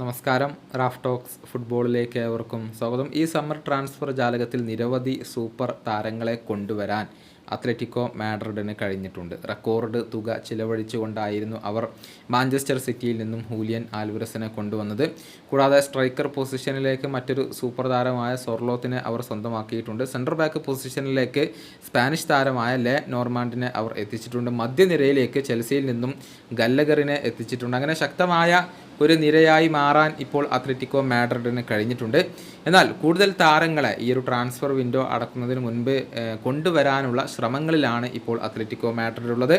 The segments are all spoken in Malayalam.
നമസ്കാരം. റാഫ് ടോക്സ് ഫുട്ബോളിലേക്ക് ഏവർക്കും സ്വാഗതം. ഈ സമ്മർ ട്രാൻസ്ഫർ ജാലകത്തിൽ നിരവധി സൂപ്പർ താരങ്ങളെ കൊണ്ടുവരാൻ അത്ലറ്റിക്കോ മാഡ്രിഡിന് കഴിഞ്ഞിട്ടുണ്ട്. റെക്കോർഡ് തുക ചിലവഴിച്ചുകൊണ്ടായിരുന്നു അവർ മാഞ്ചസ്റ്റർ സിറ്റിയിൽ നിന്നും ഹൂലിയൻ ആൽവരസിനെ കൊണ്ടുവന്നത്. കൂടാതെ സ്ട്രൈക്കർ പൊസിഷനിലേക്ക് മറ്റൊരു സൂപ്പർ താരമായ സൊർലോത്തിനെ അവർ സ്വന്തമാക്കിയിട്ടുണ്ട്. സെൻട്രൽ ബാക്ക് പൊസിഷനിലേക്ക് സ്പാനിഷ് താരമായ ലെ നോർമാൻഡിനെ അവർ എത്തിച്ചിട്ടുണ്ട്. മധ്യനിരയിലേക്ക് ചെൽസിയിൽ നിന്നും ഗല്ലഗറിനെ എത്തിച്ചിട്ടുണ്ട്. അങ്ങനെ ശക്തമായ ഒരു നിരയായി മാറാൻ ഇപ്പോൾ അത്ലറ്റിക്കോ മാഡ്രിഡിന് കഴിഞ്ഞിട്ടുണ്ട്. എന്നാൽ കൂടുതൽ താരങ്ങളെ ഈ ഒരു ട്രാൻസ്ഫർ വിൻഡോ അടക്കുന്നതിന് മുൻപ് കൊണ്ടുവരാനുള്ള ശ്രമങ്ങളിലാണ് ഇപ്പോൾ അത്ലറ്റിക്കോ മാഡ്രിഡ് ഉള്ളത്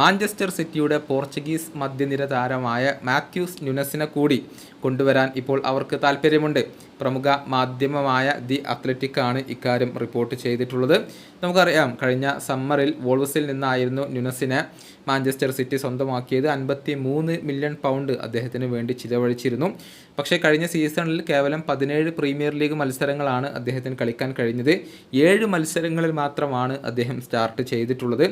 മാഞ്ചസ്റ്റർ സിറ്റിയുടെ പോർച്ചുഗീസ് മധ്യനിര താരമായ മാത്യൂസ് ന്യൂനസിനെ കൂടി കൊണ്ടുവരാൻ ഇപ്പോൾ അവർക്ക് താല്പര്യമുണ്ട് പ്രമുഖ മാധ്യമമായ ദി അത്ലറ്റിക് ആണ് ഇക്കാര്യം റിപ്പോർട്ട് ചെയ്തിട്ടുള്ളത്. നമുക്കറിയാം കഴിഞ്ഞ സമ്മറിൽ വോൾവസിൽ നിന്നായിരുന്നു ന്യൂനസിനെ മാഞ്ചസ്റ്റർ സിറ്റി സ്വന്തമാക്കിയത്. അൻപത്തി മൂന്ന് മില്യൺ പൗണ്ട് അദ്ദേഹത്തിന് വേണ്ടി ചിലവഴിച്ചിരുന്നു. പക്ഷേ കഴിഞ്ഞ സീസണിൽ കേവലം പതിനേഴ് പ്രീമിയർ ലീഗ് മത്സരങ്ങളാണ് അദ്ദേഹത്തിന് കളിക്കാൻ കഴിഞ്ഞത്. ഏഴ് മത്സരങ്ങളിൽ മാത്രമാണ് അദ്ദേഹം സ്റ്റാർട്ട് ചെയ്തിട്ടുള്ളത്.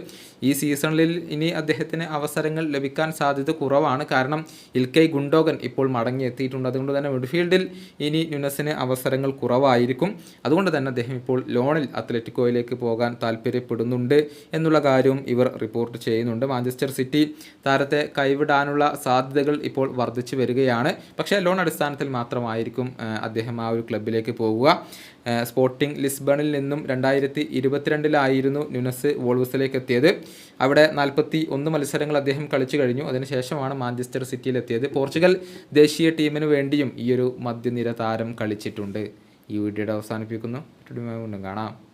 ഈ സീസണിൽ ഇനി അദ്ദേഹത്തിന് അവസരങ്ങൾ ലഭിക്കാൻ സാധ്യത കുറവാണ്. കാരണം ഇൽക്കൈ ഗുണ്ടോഗൻ ഇപ്പോൾ മടങ്ങിയെത്തിയിട്ടുണ്ട് അതുകൊണ്ട് തന്നെ മിഡ്ഫീൽഡിൽ ഇനി ന്യൂനസിന് അവസരങ്ങൾ കുറവായിരിക്കും. അതുകൊണ്ട് തന്നെ അദ്ദേഹം ഇപ്പോൾ ലോണിൽ അത്ലറ്റിക്കോയിലേക്ക് പോകാൻ താല്പര്യപ്പെടുന്നുണ്ട് എന്നുള്ള കാര്യവും ഇവർ റിപ്പോർട്ട് ചെയ്യുന്നുണ്ട്. മാഞ്ചസ്റ്റർ സിറ്റി താരത്തെ കൈവിടാനുള്ള സാധ്യതകൾ ഇപ്പോൾ വർദ്ധിച്ചു വരികയാണ്. പക്ഷേ ലോൺ അടിസ്ഥാനത്തിൽ മാത്രമായിരിക്കും അദ്ദേഹം ആ ഒരു ക്ലബിലേക്ക് പോകുക സ്പോർട്ടിംഗ് ലിസ്ബണിൽ നിന്നും രണ്ടായിരത്തി ഇരുപത്തിരണ്ടിലായിരുന്നു ന്യൂനസ് വോൾവസിലേക്ക് എത്തിയത് അവിടെ നാൽപ്പത്തി ഒന്ന് മത്സരങ്ങൾ അദ്ദേഹം കളിച്ചു കഴിഞ്ഞു. അതിനുശേഷമാണ് മാഞ്ചസ്റ്റർ സിറ്റിയിൽ എത്തിയത് പോർച്ചുഗൽ ദേശീയ ടീമിന് വേണ്ടിയും ഈ ഒരു മധ്യനിര താരം കളിച്ചിട്ടുണ്ട്. ഈ വീഡിയോയുടെ അവസാനിപ്പിക്കുന്നു. കാണാം.